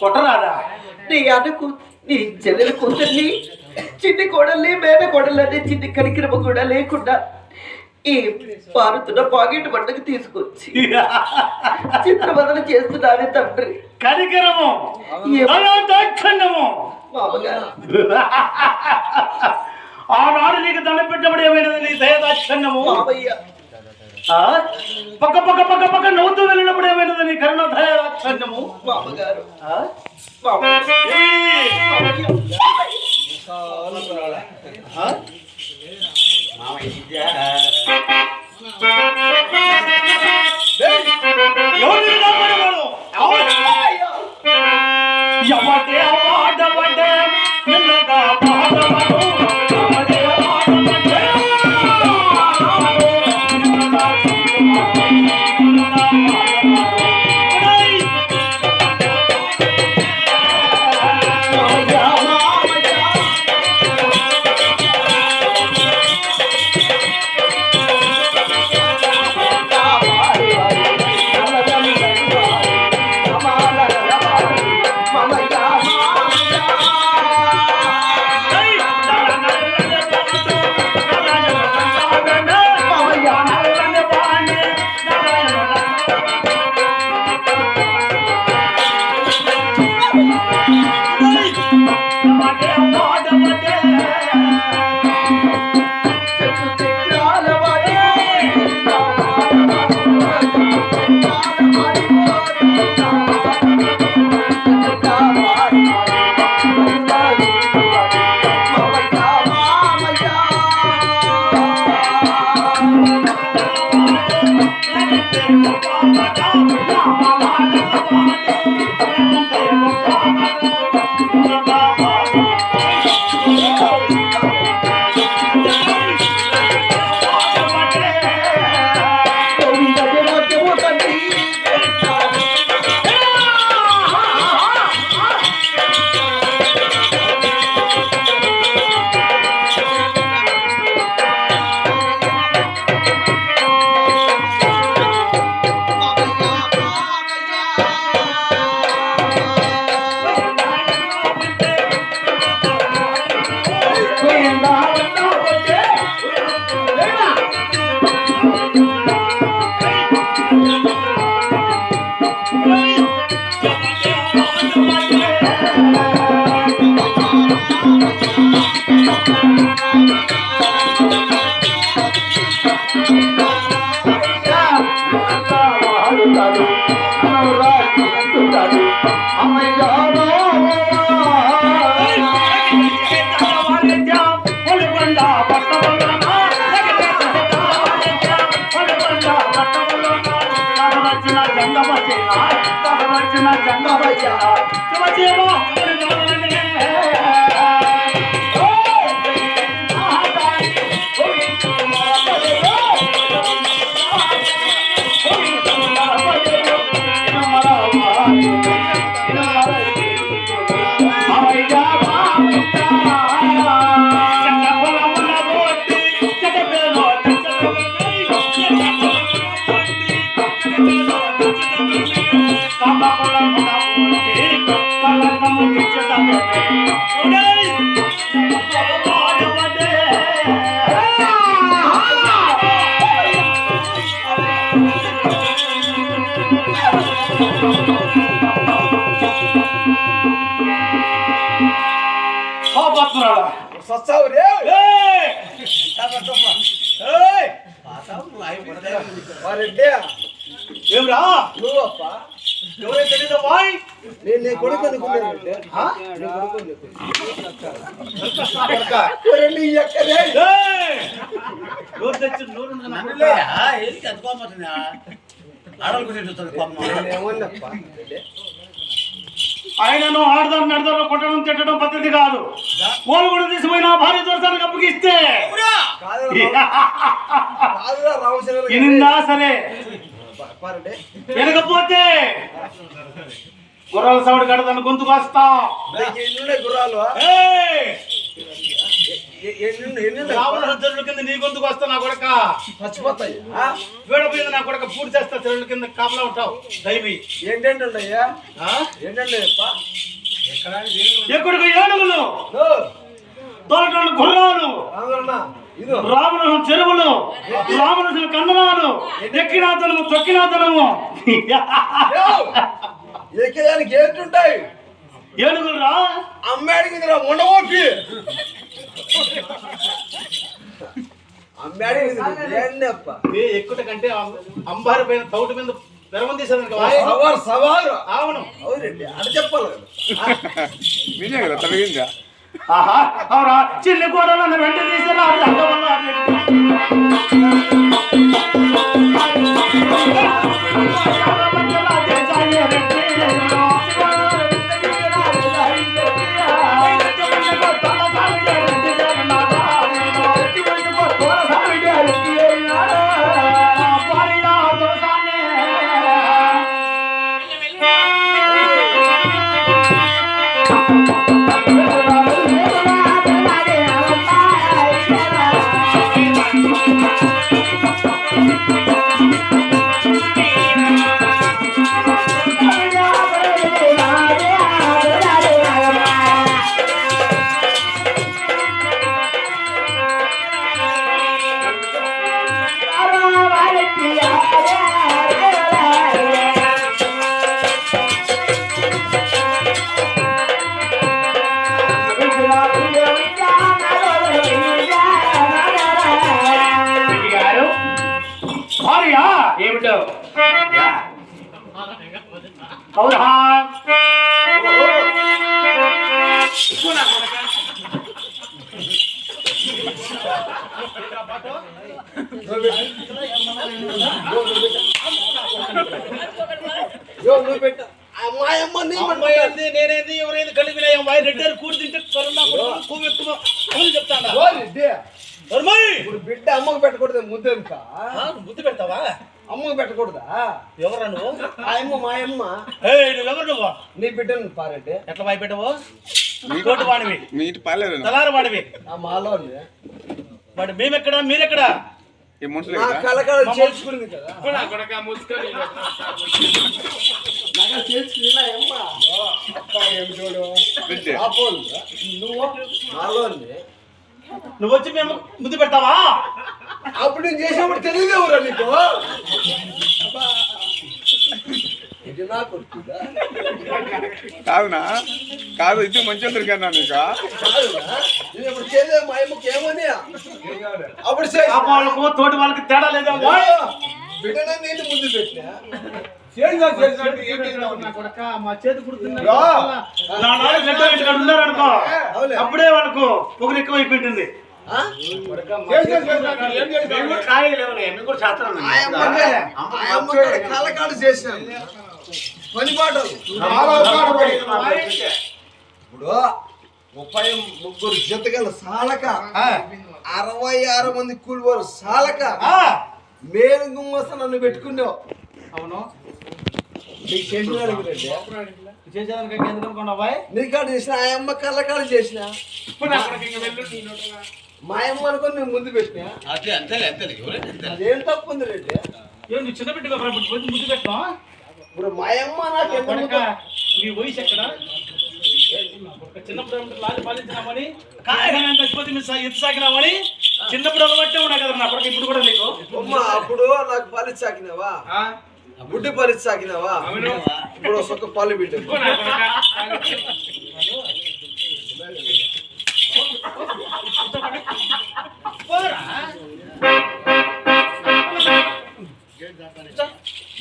కొట్టరాదా నీ అన్నకు నీ చెల్లెల కూతుర్ని చిన్ని కోడల్ని మేన కోడలని చిన్ని కనికిరమ కూడా లేకుండా ఈ పారుతున్న పాకెట్ పండుగ తీసుకొచ్చి చిత్రవదన చేస్తున్నానే తండ్రి. కనికరము ఏం- దయాదాక్షణ్యము మామగారు. ఆనాడు నీకు దండ పెట్టబడి ఏమైనది? నీ ఆ? పక్క పక్క పక్క పక్క నవ్వుతూ వెళ్ళినప్పుడు ఏమైనది నీ కరుణ దయదాక్షణ్యము మామగారు ఆ? మామయ్య పాపాత్మురాలా సస్తావు రే ఏయ్! ఏయ్! వారెడ్డే ఏమ్రా నువ్వప్ప? ఎవరో తెలీదా బాయ్ నేను నీ కొడుకు అనుకున్నాను. రెడ్డి. ఆ? నీ కొడుకు అనుకున్నాను. ఆయనను ఆడదాం నడదాం కొట్టడం తిట్టడం పద్ధతి కాదు. వాళ్ళు కూడా తీసుకుపోయిన భార్య దోషానికి అప్పగిస్తే. సరే. వినకపోతే గుర్రాల సౌడు కడదాన్ని గొంతుకు వస్తా గుర్రాలు. రావణ చెరువుల కింద నీ గొంతుకు వస్తా నా కొడక? చచ్చిపోతాయి ఆ? వీడపోయింది నా కొడక పూర్తి చేస్తా చెరువుల కింద కాపలా ఉంటావు. దైవి. ఏంటంటే? ఎక్కడికి ఏనుగులు? గుర్రాలు. రాముల చెరువులు రాముల కందనాలు యో! ఎక్కేదానికి ఏంటుంటాయి ఏనుగులు రా అమ్మాడికి రా ఉండవోపి అమ్మాడికి ఏంటి అప్ప ఏ ఎక్కుట కంటే అంబారి పైన తౌటి మీద పెరమం తీసేదానికి వా. సవారు సవారు అవును. అవునండి అడ చెప్పాలి. కదా మీరే కదా తొలగిందా? ఆహా అవురా చిన్ని వెంట తీసిరా ఏమిటో? అవునా నేనేంది ఎవరైంది కలిపిన అమ్మాయి రెడ్డి. కూడి తింటే కరోనా కొవ్వు ఎక్కువ అని చెప్తాను బిడ్డ అమ్మకు పెట్టకూడదు ముద్ద బుద్ధి పెడతావా? అమ్మకు పెట్టకూడదా? ఎవరా నువ్వు? ఆ అమ్మ మా అమ్మ. ఏయ్ నువ్వెవరు నువ్వు? నీ బిడ్డను పారండి ఎట్లా భయపెట్టవు కోటి వాడివి. ఇంటి పాలేరు తలారు వాడివి. ఆ మాలో వాడు మేమెక్కడ? మీరెక్కడ? ఈ మనుషులు నా కదా. నాకు అమ్మ. ఏం చూడు. ఆపోలు నువ్వు వచ్చి మేము బుద్ధి పెడతావా? అప్పుడు నేను చేసినప్పుడు తెలియదు ఎవరా నీకు? కాదునా? కాదు ఇది మంచిగా దొరికాను నీకు? అప్పుడు వాళ్ళకు తోటి వాళ్ళకి తేడా లేదా? బిడ్డన నేను ముందు పెట్టినా. అప్పుడే వాళ్ళకు పొగలు ఎక్కువ అయిపోయింటుంది చేసినాను పని పాటలు. ఇప్పుడు ముప్పై ముగ్గురు జతగల సాలక అరవై ఆరు మంది కూలివారు సాలక మేలు గుమ్మస్త నన్ను పెట్టుకున్నావు. అవును. నీకాడు చేసిన ఆ అమ్మ కళ్ళకాడు చేసిన. అనుకొని నేను ముందు పెట్టినా. అదేం తప్పు ఉంది రెడ్డి ఏం నువ్వు చిన్న పెట్టాం ఇప్పుడు మా అమ్మ నాకు నీ వయసు ఎక్కడ? చిన్నప్పుడు లాలి పాలించినామని కాయగానే చచ్చిపోతే మీరు సా- ఎత్తు సాగినామని చిన్నప్పుడు అలవాటే ఉన్నా కదా నా కొడుకు ఇప్పుడు కూడా నీకు? అమ్మ అప్పుడు నాకు పాలిచ్చి సాకినావా? బుడ్డి పాలిచ్చి సాకినావా? ఇప్పుడు ఒక పాలు బిడ్డ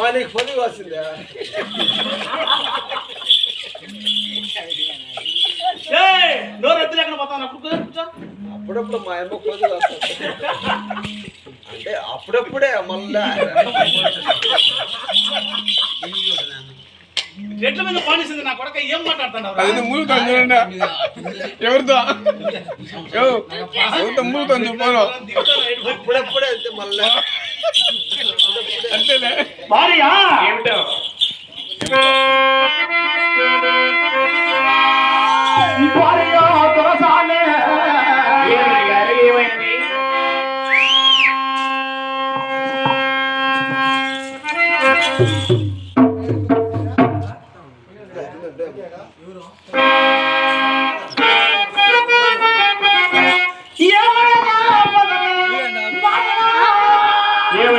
మా నీకు పని వాసిందా ఏయ్, నోరు ఎత్తులు ఎక్కడ పోతాను అప్పుడు. అప్పుడప్పుడు మా అమ్మ పని వాస్తుంది అంటే అప్పుడప్పుడే మళ్ళా. ఎట్ల మీద పానిస్తుంది నా కొడక. ఏం మాట్లాడుతున్నావు అది మూలుతాను చూడండి ఎవరితో? ఎవ- ఎవరితో మూలుతాను చూపాను అప్పుడప్పుడే అంటే మళ్ళా. అంతేలే భార్య! ఏమిటో? భార్య